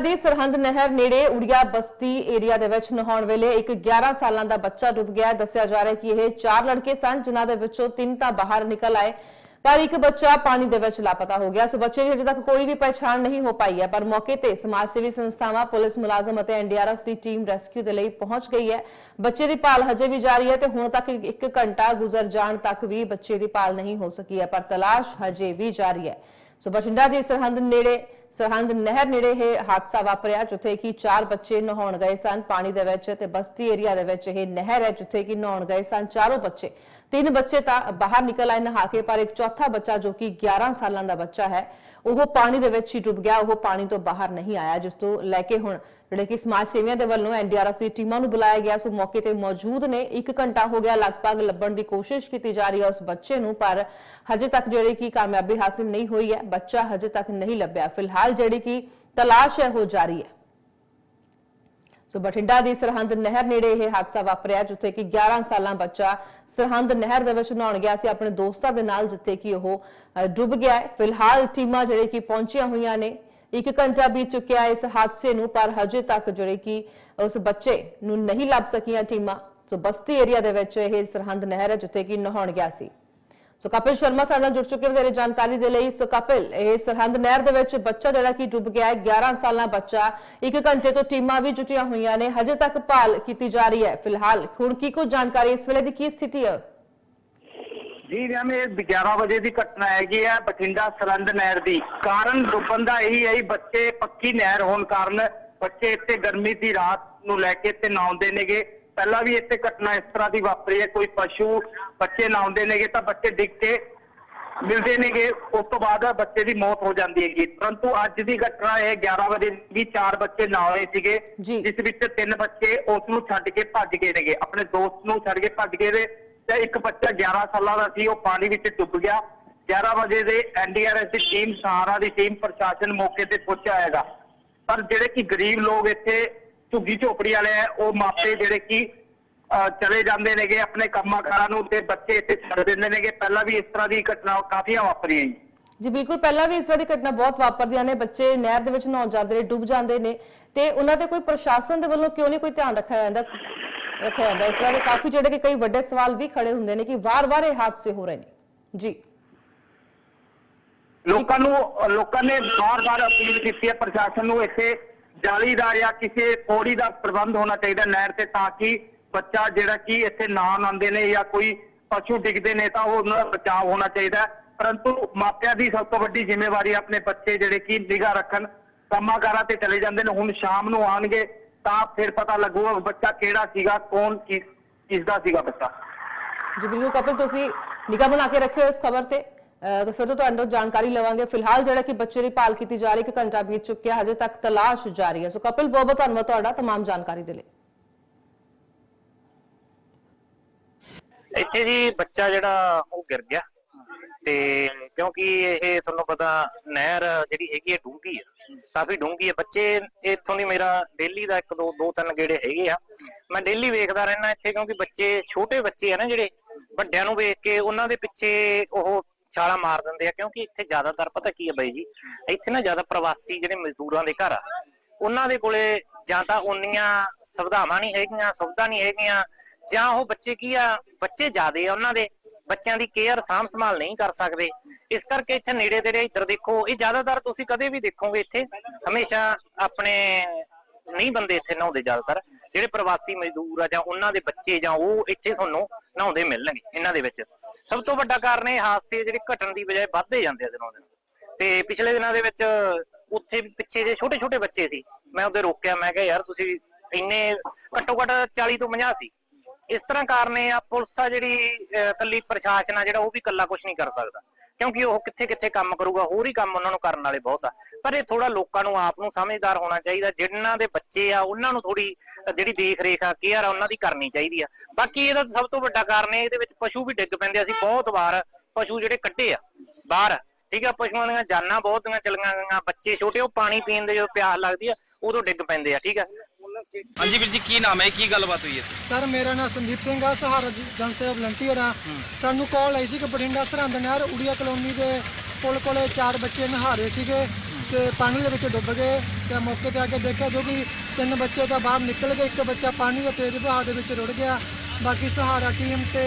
ਦੀ ਸਰਹੰਦ ਨਹਿਰ ਨੇੜੇ ਉੜੀਆ ਬਸਤੀ ਏਰੀਆ ਦੇ ਵਿੱਚ ਨਹਾਉਣ ਵੇਲੇ ਇੱਕ 11 ਸਾਲਾਂ ਦਾ ਬੱਚਾ ਡੁੱਬ ਗਿਆ। ਦੱਸਿਆ ਜਾ ਰਿਹਾ ਕਿ ਇਹ ਚਾਰ ਲੜਕੇ ਸਨ, ਜਿਨ੍ਹਾਂ ਦੇ ਵਿੱਚੋਂ ਤਿੰਨ ਤਾਂ ਬਾਹਰ ਨਿਕਲ ਆਏ। ਪਰ ਇੱਕ ਬੱਚਾ ਪਾਣੀ ਦੇ ਵਿੱਚ ਲਾਪਤਾ ਹੋ ਗਿਆ। ਸੋ ਬੱਚੇ ਦੀ ਅਜੇ ਤੱਕ ਕੋਈ ਵੀ ਪਛਾਣ ਨਹੀਂ ਹੋ ਪਾਈ ਹੈ, ਪਰ ਮੌਕੇ ਤੇ ਸਮਾਜ ਸੇਵੀ ਸੰਸਥਾਵਾਂ, ਪੁਲਿਸ ਮੁਲਾਜ਼ਮ ਅਤੇ ਐਨਡੀਆਰਐਫ ਦੀ ਟੀਮ ਰੈਸਕਿਊ ਦੇ ਲਈ ਪਹੁੰਚ ਗਈ ਹੈ। ਬੱਚੇ ਦੀ ਭਾਲ ਹਜੇ ਵੀ ਜਾਰੀ ਹੈ ਤੇ ਹੁਣ ਤੱਕ ਇੱਕ ਘੰਟਾ ਗੁਜ਼ਰ ਜਾਣ ਤੱਕ ਵੀ ਬੱਚੇ ਦੀ ਭਾਲ ਨਹੀਂ ਹੋ ਸਕੀ ਹੈ, ਪਰ ਤਲਾਸ਼ ਹਜੇ ਵੀ ਜਾਰੀ ਹੈ। ਸੋ ਬਠਿੰਡਾ ਦੇ ਸਰਹੰਦ ਨੇੜੇ, ਸਰਹੰਦ ਨਹਿਰ ਨੇੜੇ ਇਹ ਹਾਦਸਾ ਵਾਪਰਿਆ, ਜਿੱਥੇ ਕਿ ਚਾਰ ਬੱਚੇ ਨਹਾਉਣ ਗਏ ਸਨ। ਪਾਣੀ ਦੇ ਵਿੱਚ ਤੇ ਬਸਤੀ ਏਰੀਆ ਦੇ ਵਿੱਚ ਇਹ ਨਹਿਰ ਹੈ, ਜਿੱਥੇ ਕਿ ਨਹਾਉਣ ਗਏ ਸਨ ਚਾਰੋਂ ਬੱਚੇ। ਤਿੰਨ ਬੱਚੇ ਤਾਂ ਬਾਹਰ ਨਿਕਲ ਆਏ ਨਹਾ ਕੇ ਪਰ ਇੱਕ ਚੌਥਾ ਬੱਚਾ ਜੋ ਕਿ 11 ਸਾਲਾਂ ਦਾ ਬੱਚਾ ਹੈ, ਉਹ ਪਾਣੀ ਦੇ ਵਿੱਚ ਹੀ ਡੁੱਬ ਗਿਆ। ਉਹ ਪਾਣੀ ਤੋਂ ਬਾਹਰ ਨਹੀਂ ਆਇਆ, ਜਿਸ ਤੋਂ ਲੈ ਕੇ ਹੁਣ ਜਿਹੜੇ ਕਿ ਸਮਾਜ ਸੇਵੀਆਂ ਦੇ ਵੱਲੋਂ ਐਨਡੀਆਰਐਫ ਦੀ ਟੀਮਾਂ ਨੂੰ ਬੁਲਾਇਆ ਗਿਆ। ਸੋ ਮੌਕੇ ਤੇ ਮੌਜੂਦ ਨੇ। 1 ਘੰਟਾ ਹੋ ਗਿਆ ਲਗਭਗ ਲੱਭਣ ਦੀ ਕੋਸ਼ਿਸ਼ ਕੀਤੀ ਜਾ ਰਹੀ ਹੈ ਉਸ ਬੱਚੇ ਨੂੰ, ਪਰ ਹਜੇ ਤੱਕ ਜਿਹੜੀ ਕਿ ਕਾਮਯਾਬੀ ਹਾਸਿਲ ਨਹੀਂ ਹੋਈ ਹੈ। ਬੱਚਾ ਹਜੇ ਤੱਕ ਨਹੀਂ ਲੱਭਿਆ। ਫਿਲਹਾਲ ਜਿਹੜੀ ਕਿ ਤਲਾਸ਼ ਹੈ, ਉਹ ਜਾਰੀ ਹੈ। ਸੋ ਬਠਿੰਡਾ ਦੀ ਸਰਹੰਦ ਨਹਿਰ ਨੇੜੇ ਇਹ ਹਾਦਸਾ ਵਾਪਰਿਆ, ਜਿੱਥੇ ਕਿ 11 ਸਾਲਾਂ ਬੱਚਾ ਸਰਹੰਦ ਨਹਿਰ ਦੇ ਵਿੱਚ ਨਹਾਉਣ ਗਿਆ ਸੀ। ਆਪਣੇ ਦੋਸਤਾਂ ਦੇ ਨਾਲ ਜਿੱਥੇ ਕਿ ਉਹ ਡੁੱਬ ਗਿਆ ਫਿਲਹਾਲ ਟੀਮਾਂ ਜਿਹੜੇ ਕਿ ਪਹੁੰਚੀਆਂ ਹੋਈਆਂ ਨੇ, ਇੱਕ ਘੰਟਾ ਬੀਤ ਚੁੱਕਿਆ ਇਸ ਹਾਦਸੇ ਨੂੰ, ਪਰ ਹਜੇ ਤੱਕ ਜਿਹੜੇ ਕਿ ਉਸ ਬੱਚੇ ਨੂੰ ਨਹੀਂ ਲੱਭ ਸਕੀਆਂ ਟੀਮਾਂ। ਸੋ ਬਸਤੀ ਏਰੀਆ ਦੇ ਵਿੱਚ ਇਹ ਸਰਹੰਦ ਨਹਿਰ ਹੈ, ਜਿੱਥੇ ਕਿ ਨਹਾਉਣ ਗਿਆ ਸੀ। ਸੋ ਕਪਿਲ ਸ਼ਰਮਾ ਸਾਡੇ ਨਾਲ ਜੁੜ ਚੁੱਕੇ ਵਧੇਰੇ ਜਾਣਕਾਰੀ ਦੇ ਲਈ। ਸੋ ਕਪਿਲ, ਇਹ ਸਰਹੰਦ ਨਹਿਰ ਦੇ ਵਿੱਚ ਬੱਚਾ ਜਿਹੜਾ ਕਿ ਡੁੱਬ ਗਿਆ ਹੈ 11 ਸਾਲਾਂ ਬੱਚਾ। ਇੱਕ ਘੰਟੇ ਤੋਂ ਟੀਮਾਂ ਵੀ ਜੁਟੀਆਂ ਹੋਈਆਂ ਨੇ, ਹਜੇ ਤੱਕ ਭਾਲ ਕੀਤੀ ਜਾ ਰਹੀ ਹੈ ਫਿਲਹਾਲ। ਹੁਣ ਕੀ ਕੁਝ ਜਾਣਕਾਰੀ ਇਸ ਵੇਲੇ ਦੀ ਕੀ ਸਥਿਤੀ ਹੈ? ਜੀ, ਮੈਮ, ਇਹ 11 ਵਜੇ ਦੀ ਘਟਨਾ ਹੈਗੀ ਹੈ ਬਠਿੰਡਾ ਸਰੰਦ ਨਹਿਰ ਦੀ। ਕਾਰਨ ਡੁੱਬਣ ਦਾ ਇਹੀ ਹੈ ਬੱਚੇ ਪੱਕੀ ਨਹਿਰ ਹੋਣ ਕਾਰਨ ਬੱਚੇ ਇੱਥੇ ਗਰਮੀ ਦੀ ਰਾਤ ਨੂੰ ਲੈ ਕੇ ਇੱਥੇ ਨਹਾਉਂਦੇ ਨੇਗੇ। ਪਹਿਲਾਂ ਵੀ ਇੱਥੇ ਘਟਨਾ ਇਸ ਤਰ੍ਹਾਂ ਦੀ ਵਾਪਰੀ ਹੈ ਕੋਈ ਪਸ਼ੂ ਬੱਚੇ ਨਹਾਉਂਦੇ ਨੇਗੇ ਤਾਂ ਬੱਚੇ ਡਿੱਗ ਕੇ ਮਿਲਦੇ ਨੇਗੇ ਉਸ ਤੋਂ ਬਾਅਦ ਬੱਚੇ ਦੀ ਮੌਤ ਹੋ ਜਾਂਦੀ ਹੈਗੀ। ਪਰੰਤੂ ਅੱਜ ਦੀ ਘਟਨਾ ਇਹ 11 ਵਜੇ ਵੀ ਚਾਰ ਬੱਚੇ ਨਹਾਏ ਸੀਗੇ। ਜਿਸ ਵਿੱਚ ਤਿੰਨ ਬੱਚੇ ਉਸ ਨੂੰ ਛੱਡ ਕੇ ਭੱਜ ਗਏ ਨੇਗੇ। ਆਪਣੇ ਦੋਸਤ ਨੂੰ ਛੱਡ ਕੇ ਭੱਜ ਗਏ ਨੇ ਤੇ ਇੱਕ ਬੱਚਾ 11 ਸਾਲਾਂ ਦਾ ਸੀ ਉਹ ਪਾਣੀ ਵਿੱਚ ਡੁੱਬ ਗਿਆ। 11 ਵਜੇ ਦੇ ਐਨਡੀਆਰਐਸ ਦੀ ਟੀਮ ਸਹਾਰਾ ਦੀ ਟੀਮ ਪ੍ਰਸ਼ਾਸਨ ਮੌਕੇ ਤੇ ਪਹੁੰਚਿਆ ਹੈਗਾ। ਪਰ ਜਿਹੜੇ ਕਿ ਗਰੀਬ ਲੋਕ ਇੱਥੇ ਝੁੱਗੀ ਝੋਪੜੀ ਵਾਲੇ ਆ ਉਹ ਮਾਪੇ ਜਿਹੜੇ ਕਿ ਚਲੇ ਜਾਂਦੇ ਨੇਗੇ ਆਪਣੇ ਕੰਮਾਂ ਕਾਰਾਂ ਨੂੰ ਤੇ ਬੱਚੇ ਇੱਥੇ ਛੱਡ ਦਿੰਦੇ ਨੇਗੇ। ਪਹਿਲਾਂ ਵੀ ਇਸ ਤਰ੍ਹਾਂ ਦੀ ਘਟਨਾ ਕਾਫੀਆਂ ਵਾਪਰੀਆਂ ਜੀ। ਜੀ ਬਿਲਕੁਲ ਪਹਿਲਾਂ ਵੀ ਇਸ ਤਰ੍ਹਾਂ ਦੀ ਘਟਨਾ ਬਹੁਤ ਵਾਪਰਦੀਆਂ ਨੇ। ਬੱਚੇ ਨਹਿਰ ਦੇ ਵਿੱਚ ਨਹਾਉਣ ਜਾਂਦੇ ਨੇ ਡੁੱਬ ਜਾਂਦੇ ਨੇ। ਤੇ ਉਹਨਾਂ ਤੇ ਕੋਈ ਪ੍ਰਸ਼ਾਸਨ ਦੇ ਵੱਲੋਂ ਕਿਉਂ ਨਹੀਂ ਕੋਈ ਧਿਆਨ ਰੱਖਿਆ ਜਾਂਦਾ ਰੱਖਿਆ ਜਾਂਦਾ? ਇਸ ਤਰ੍ਹਾਂ ਦੇ ਕਾਫੀ ਜਿਹੜੇ ਕਿ ਕਈ ਵੱਡੇ ਸਵਾਲ ਵੀ ਖੜੇ ਹੁੰਦੇ ਨੇ ਕਿ ਵਾਰ-ਵਾਰ ਇਹ ਹਾਦਸੇ ਹੋ ਰਹੇ ਨੇ। ਜੀ। ਲੋਕਾਂ ਨੂੰ ਲੋਕਾਂ ਨੇ ਬਾਰ-ਬਾਰ ਅਪੀਲ ਕੀਤੀ ਹੈ ਪ੍ਰਸ਼ਾਸਨ ਨੂੰ ਇੱਥੇ ਜਾਲੀ ਦਾ ਜਾਂ ਕਿਸੇ ਪੌੜੀ ਦਾ ਪ੍ਰਬੰਧ ਹੋਣਾ ਚਾਹੀਦਾ ਨਹਿਰ ਤੇ ਤਾਂ ਕਿ ਬੱਚਾ ਜਿਹੜਾ ਕਿ ਇੱਥੇ ਨਾ ਆਉਂਦੇ ਨੇ ਜਾਂ ਕੋਈ ਪਸ਼ੂ ਡਿੱਗਦੇ ਨੇ ਤਾਂ ਉਹ ਉਹਨਾਂ ਦਾ ਬਚਾਅ ਹੋਣਾ ਚਾਹੀਦਾ। ਪਰੰਤੂ ਮਾਪਿਆਂ ਦੀ ਸਭ ਤੋਂ ਵੱਡੀ ਜ਼ਿੰਮੇਵਾਰੀ ਆਪਣੇ ਬੱਚੇ ਜਿਹੜੇ ਕਿ ਨਿਗਾਹ ਰੱਖਣ, ਕੰਮਾਂਕਾਰਾਂ ਤੇ ਚਲੇ ਜਾਂਦੇ ਨੇ, ਹੁਣ ਸ਼ਾਮ ਨੂੰ ਆਣਗੇ ਤਾਂ ਫਿਰ ਪਤਾ ਲੱਗੂਗਾ ਬੱਚਾ ਕਿਹੜਾ ਸੀਗਾ, ਕੌਣ ਕਿਸ ਕਿਸ ਦਾ ਸੀਗਾ ਬੱਚਾ। ਜੀ ਬਿਲਕੁਲ ਕਪਿਲ, ਤੁਸੀਂ ਨਿਗਾਹ ਬਣਾ ਕੇ ਰੱਖਿਓ ਇਸ ਖਬਰ ਤੇ। ਤਾਂ ਫਿਰ ਤੋਂ ਤੁਹਾਨੂੰ ਜਾਣਕਾਰੀ ਲਵਾਂਗੇ ਫਿਲਹਾਲ ਜਿਹੜਾ ਕਿ ਬੱਚੇ ਦੀ ਭਾਲ ਕੀਤੀ ਜਾ ਰਹੀ ਹੈ, ਇੱਕ ਘੰਟਾ ਬੀਤ ਚੁੱਕਿਆ ਹਜੇ ਤੱਕ ਤਲਾਸ਼ ਜਾਰੀ ਹੈ ਸੋ ਕਪਿਲ ਬਹੁਤ ਬਹੁਤ ਧੰਨਵਾਦ ਤੁਹਾਡਾ तमाम ਜਾਣਕਾਰੀ ਦੇ ਲਈ ਇੱਥੇ ਜੀ ਬੱਚਾ ਜਿਹੜਾ ਉਹ ਗਿਰ ਗਿਆ ਤੇ ਕਿਉਂਕਿ ਇਹ ਤੁਹਾਨੂੰ ਪਤਾ ਨਹਿਰ ਜਿਹੜੀ ਹੈਗੀ ਹੈ ਡੂੰਘੀ ਹੈ ਕਾਫੀ ਡੂੰਘੀ ਹੈ ਬੱਚੇ ਇੱਥੋਂ ਦੀ ਮੇਰਾ ਡੇਲੀ ਦਾ ਇੱਕ ਦੋ ਦੋ ਤਿੰਨ ਗੇੜੇ ਹੈਗੇ ਆ ਮੈਂ ਡੇਲੀ ਵੇਖਦਾ ਰਹਿਣਾ ਇੱਥੇ ਕਿਉਂਕਿ ਬੱਚੇ ਛੋਟੇ ਬੱਚੇ ਆ ਨਾ ਜਿਹੜੇ ਵੱਡਿਆਂ ਨੂੰ ਵੇਖ ਕੇ ਉਹਨਾਂ ਦੇ ਪਿੱਛੇ ਉਹ ਛਾਲਾ ਮਾਰ ਦਿੰਦੇ ਆ, ਕਿਉਂਕਿ ਇੱਥੇ ਜ਼ਿਆਦਾਤਰ ਪਤਾ ਕੀ ਹੈ ਬਾਈ ਜੀ, ਇੱਥੇ ਨਾ ਜ਼ਿਆਦਾ ਪ੍ਰਵਾਸੀ ਜਿਹੜੇ ਮਜ਼ਦੂਰਾਂ ਦੇ ਘਰ ਆ, ਉਹਨਾਂ ਦੇ ਕੋਲੇ ਜਾਂ ਤਾਂ ਉਨੀਆਂ ਸੁਵਿਧਾਵਾਂ ਨਹੀਂ ਹੈਗੀਆਂ, ਸੁਵਿਧਾ ਨਹੀਂ ਹੈਗੀਆਂ, ਜਾਂ ਉਹ ਬੱਚੇ ਕੀ ਆ, ਬੱਚੇ ਜ਼ਿਆਦੇ ਆ ਉਹਨਾਂ ਦੇ, ਬੱਚਿਆਂ ਦੀ ਕੇਅਰ ਸਾਂਭ ਸੰਭਾਲ ਨਹੀਂ ਕਰ ਸਕਦੇ। ਇਸ ਕਰਕੇ ਇੱਥੇ ਨੇੜੇ ਤੇੜੇ ਇੱਧਰ ਦੇਖੋ, ਇਹ ਜ਼ਿਆਦਾਤਰ ਤੁਸੀਂ ਕਦੇ ਵੀ ਦੇਖੋਗੇ ਇੱਥੇ, ਹਮੇਸ਼ਾ ਆਪਣੇ ਨਹੀਂ ਬੰਦੇ ਇੱਥੇ ਨਹਾਉਂਦੇ ਜ਼ਿਆਦਾਤਰ। ਜਿਹੜੇ ਪ੍ਰਵਾਸੀ ਮਜ਼ਦੂਰ ਆ ਜਾਂ ਉਹਨਾਂ ਦੇ ਬੱਚੇ ਜਾਂ ਉਹ ਇੱਥੇ ਤੁਹਾਨੂੰ ਨਹਾਉਂਦੇ ਮਿਲਣਗੇ ਇਹਨਾਂ ਦੇ ਵਿੱਚ। ਸਭ ਤੋਂ ਵੱਡਾ ਕਾਰਨ ਇਹ ਹਾਦਸੇ ਜਿਹੜੇ ਘਟਣ ਦੀ ਬਜਾਏ ਵੱਧਦੇ ਜਾਂਦੇ ਆ ਦਿਨੋਂ ਦਿਨ। ਤੇ ਪਿਛਲੇ ਦਿਨਾਂ ਦੇ ਵਿੱਚ ਉੱਥੇ ਪਿੱਛੇ ਜੇ ਛੋਟੇ ਛੋਟੇ ਬੱਚੇ ਸੀ। ਮੈਂ ਉਹਦੇ ਰੋਕਿਆ ਮੈਂ ਕਿਹਾ ਯਾਰ ਤੁਸੀਂ ਇੰਨੇ ਘੱਟੋ ਘੱਟ 40 ਤੋਂ 50 ਸੀ। ਇਸ ਤਰ੍ਹਾਂ ਕਾਰਨ ਇਹ ਆ ਪੁਲਿਸ ਆ ਜਿਹੜੀ ਅਹ, ਕੱਲੀ ਪ੍ਰਸ਼ਾਸਨ ਆ ਜਿਹੜਾ ਉਹ ਵੀ ਕੱਲਾ ਕੁਝ ਨਹੀਂ ਕਰ ਸਕਦਾ। ਕਿਉਂਕਿ ਉਹ ਕਿੱਥੇ ਕਿੱਥੇ ਕੰਮ ਕਰੂਗਾ, ਹੋਰ ਹੀ ਕੰਮ ਉਹਨਾਂ ਨੂੰ ਕਰਨ ਵਾਲੇ ਬਹੁਤ ਆ। ਪਰ ਇਹ ਥੋੜਾ ਲੋਕਾਂ ਨੂੰ, ਆਪ ਨੂੰ ਸਮਝਦਾਰ ਹੋਣਾ ਚਾਹੀਦਾ ਜਿਨ੍ਹਾਂ ਦੇ ਬੱਚੇ ਆ, ਉਹਨਾਂ ਨੂੰ ਥੋੜੀ ਜਿਹੜੀ ਦੇਖ ਰੇਖ ਆ, ਕੇਅਰ ਆ, ਉਹਨਾਂ ਦੀ ਕਰਨੀ ਚਾਹੀਦੀ ਆ। ਬਾਕੀ ਇਹਦਾ ਸਭ ਤੋਂ ਵੱਡਾ ਕਾਰਨ ਇਹ, ਇਹਦੇ ਵਿੱਚ ਪਸ਼ੂ ਵੀ ਡਿੱਗ ਪੈਂਦੇ ਆ। ਅਸੀਂ ਬਹੁਤ ਵਾਰ ਪਸ਼ੂ ਜਿਹੜੇ ਕੱਢੇ ਆ, ਬਾਹਰ, ਠੀਕ ਆ, ਪਸ਼ੂਆਂ ਦੀਆਂ ਜਾਨਾਂ ਬਹੁਤ ਦੀਆਂ ਚਲੀਆਂ ਗਈਆਂ, ਬੱਚੇ ਛੋਟੇ, ਉਹ ਪਾਣੀ ਪੀਣ ਦੇ ਜਦੋਂ ਪਿਆਸ ਲੱਗਦੀ ਆ, ਉਦੋਂ ਡਿੱਗ ਪੈਂਦੇ ਆ, ਠੀਕ ਆ। ਹਾਂਜੀ ਵੀਰ ਜੀ ਕੀ ਨਾਮ ਹੈ? ਕੀ ਗੱਲਬਾਤ ਹੋਈ ਹੈ? ਸਰ ਮੇਰਾ ਨਾਮ ਸੰਦੀਪ ਸਿੰਘ ਆ ਸਹਾਰਾ ਜ- ਜਨ ਸੇਵਾ ਵਲੰਟੀਅਰ ਆ। ਸਾਨੂੰ ਕਾਲ ਆਈ ਸੀ ਕਿ ਬਠਿੰਡਾ ਸਰਹੰਦ ਨਹਿਰ ਉੜੀਆ ਕਲੋਨੀ ਦੇ ਪੁਲ ਕੋਲੇ ਚਾਰ ਬੱਚੇ ਨਹਾ ਰਹੇ ਸੀਗੇ ਤੇ ਪਾਣੀ ਦੇ ਵਿੱਚ ਡੁੱਬ ਗਏ ਤੇ ਮੌਕੇ ਤੇ ਆ ਕੇ ਦੇਖਿਆ ਜੋ ਕਿ ਤਿੰਨ ਬੱਚੇ ਤਾਂ ਬਾਹਰ ਨਿਕਲ ਗਏ ਇੱਕ ਬੱਚਾ ਪਾਣੀ ਦੇ ਤੇਜ਼ ਵਹਾਅ ਦੇ ਵਿੱਚ ਰੁੜ ਗਿਆ। ਬਾਕੀ ਸਹਾਰਾ ਟੀਮ ਤੇ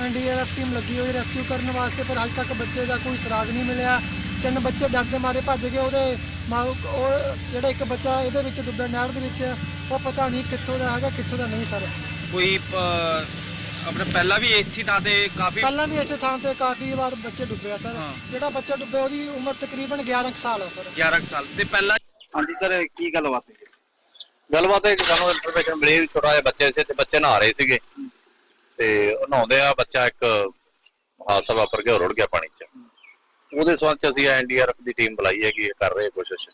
ਐਨਡੀਆਰਐਫ ਟੀਮ ਲੱਗੀ ਹੋਈ ਰੈਸਕਿਊ ਕਰਨ ਵਾਸਤੇ ਪਰ ਹਜੇ ਤੱਕ ਬੱਚੇ ਦਾ ਕੋਈ ਸੁਰਾਗ ਨਹੀਂ ਮਿਲਿਆ। ਤਿੰਨ ਬੱਚੇ ਡਰਦੇ ਮਾਰੇ ਭੱਜ ਗਏ ਉਹਦੇ ਮਾਂ ਉਹ ਜਿਹੜਾ ਇੱਕ ਬੱਚਾ ਇਹਦੇ ਵਿੱਚ ਡੁੱਬਿਆ ਨਹਿਰ ਦੇ ਵਿੱਚ ਉਹ ਪਤਾ ਨਹੀਂ ਕਿੱਥੋਂ ਦਾ ਹੈਗਾ ਕਿੱਥੋਂ ਦਾ ਨਹੀਂ ਸਰ। ਕੋਈ ਆਪਣੇ ਪਹਿਲਾਂ ਵੀ ਇਸੇ ਥਾਂ ਤੇ ਕਾਫੀ ਪਹਿਲਾਂ ਵੀ ਇਸੇ ਥਾਂ ਤੇ ਕਾਫੀ ਵਾਰ ਬੱਚੇ ਡੁੱਬੇ ਆ ਸਰ। ਜਿਹੜਾ ਬੱਚਾ ਡੁੱਬਿਆ ਉਹਦੀ ਉਮਰ ਤਕਰੀਬਨ 11 ਕੁ ਸਾਲ ਹੈ ਸਰ। 11 ਕੁ ਸਾਲ। ਤੇ ਪਹਿਲਾਂ ਹਾਂਜੀ ਸਰ ਕੀ ਗੱਲਬਾਤ ਹੈ? ਗੱਲਬਾਤ ਹੈ ਕਿ ਸਾਨੂੰ ਇਨਫੋਰਮੇਸ਼ਨ ਮਿਲੀ ਵੀ ਛੋਟਾ ਜਿਹਾ ਬੱਚੇ ਸੀ ਤੇ ਬੱਚੇ ਨਹਾ ਰਹੇ ਸੀਗੇ। ਤੇ ਉਹ ਨਹਾਉਂਦੇ ਆ ਬੱਚਾ ਇੱਕ ਹਾਦਸਾ ਵਾਪਰ ਗਿਆ ਰੁੜ ਗਿਆ ਪਾਣੀ 'ਚ। ਉਹਦੇ ਸੰਬੰਧ 'ਚ ਅਸੀਂ ਐਨਡੀਆਰਐਫ ਦੀ ਟੀਮ ਬੁਲਾਈ ਹੈਗੀ ਕਰ ਰਹੇ ਕੋਸ਼ਿਸ਼।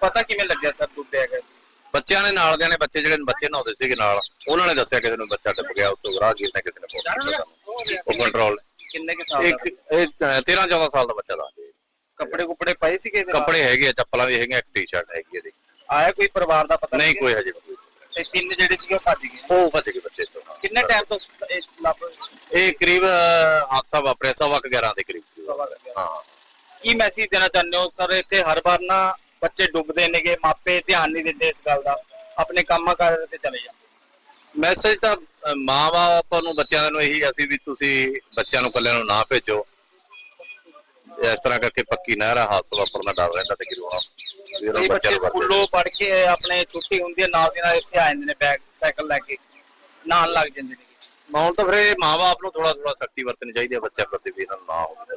ਪਤਾ ਕਿਵੇਂ ਲੱਗਿਆ ਸਰ ਡੁੱਬਿਆ ਗਿਆ ਬੱਚਿਆਂ ਨੇ ਨਾਲ ਦਿਆਂ ਨੇ ਬੱਚੇ ਜਿਹੜੇ ਬੱਚੇ ਨਹਾਉਂਦੇ ਸੀਗੇ ਨਾਲ ਉਹਨਾਂ ਨੇ ਦੱਸਿਆ ਕਿਸੇ ਨੂੰ ਬੱਚਾ ਡੁੱਬ ਗਿਆ ਉੱਤੋਂ ਰਾਹਗੀਰ ਨੇ ਕਿਸੇ ਨੇ ਫੋਨ ਕੀਤਾ। ਉਹ ਕੰਟਰੋਲ ਕਿੰਨੇ ਕੁ ਸਾਲ ਇੱਕ ਇਹ 13 14 ਸਾਲ ਦਾ ਬੱਚਾ ਦਾ ਕੱਪੜੇ ਕੁਪੜੇ ਪਏ ਸੀਗੇ ਕੱਪੜੇ ਹੈਗੇ ਆ ਚੱਪਲਾਂ ਵੀ ਹੈਗੀਆਂ ਇੱਕ ਟੀ-ਸ਼ਰਟ ਹੈਗੀ ਇਹਦੀ ਆਇਆ ਕੋਈ ਪਰਿਵਾਰ ਦਾ ਪਤਾ ਨਹੀਂ ਕੋਈ ਹਜੇ। ਤੇ ਤਿੰਨ ਜਿਹੜੇ ਸੀਗੇ ਉਹ ਭੱਜ ਗਏ? ਉਹ ਭੱਜ ਗਏ ਬੱਚੇ ਤੋਂ। ਕਿੰਨੇ ਟਾਈਮ ਤੋਂ ਸ- ਇਹ ਲੱਭ ਇਹ ਕਰੀਬ ਅਹ, ਹਾਦਸਾ ਵਾਪਰਿਆ ਸਵਾ ਕੁ 11 ਦੇ ਕਰੀਬ। ਹਾਂ। ਕੀ ਮੈਸੇਜ ਦੇਣਾ ਚਾਹੁੰਦੇ ਹੋ? ਸਰ ਇੱਥੇ ਹਰ ਵਾਰ ਨਾ ਬੱਚੇ ਡੁੱਬਦੇ ਨੇਗੇ ਮਾਪੇ ਧਿਆਨ ਨਹੀਂ ਦਿੰਦੇ ਇਸ ਗੱਲ ਦਾ। ਆਪਣੇ ਕੰਮਾਂ ਕਾਰ ਤੇ ਚਲੇ ਜਾਂਦੇ। ਮੈਸੇਜ ਤਾਂ ਮਾਂ-ਬਾਪ ਨੂੰ ਬੱਚਿਆਂ ਨੂੰ ਇਹੀ ਅਸੀਂ ਵੀ ਤੁਸੀਂ ਬੱਚਿਆਂ ਨੂੰ ਇਕੱਲਿਆਂ ਨੂੰ ਨਾ ਭੇਜੋ। ਇਸ ਤਰ੍ਹਾਂ ਕਰਕੇ ਪੱਕੀ ਨਹਿਰ ਆ ਹਾਦਸਾ ਵਾਪਰਨ ਦਾ ਡਰ ਰਹਿੰਦਾ ਤੇ ਗਿਰਵਾ ਬੱਚੇ ਸਕੂਲੋਂ ਪੜ੍ਹ ਕੇ ਆਪਣੇ ਛੁੱਟੀ ਹੁੰਦੀ ਹੈ ਨਾਲ ਦੀ ਨਾਲ ਇੱਥੇ ਆ ਜਾਂਦੇ ਨੇ ਬੈਗ ਸਾਈਕਲ ਲੈ ਕੇ ਨਾਲ ਲੱਗ ਜਾਂਦੇ ਨੇ ਮਾਹੌਲ ਤਾਂ ਫਿਰ ਮਾਂ-ਬਾਪ ਨੂੰ ਥੋੜਾ ਥੋੜਾ ਸਖਤੀ ਵਰਤਣੀ ਚਾਹੀਦੀ ਹੈ ਬੱਚਿਆਂ ਪ੍ਰਤੀ ਵੀ ਇਹਨਾਂ ਨੂੰ ਨਾ ਹੋਵੇ।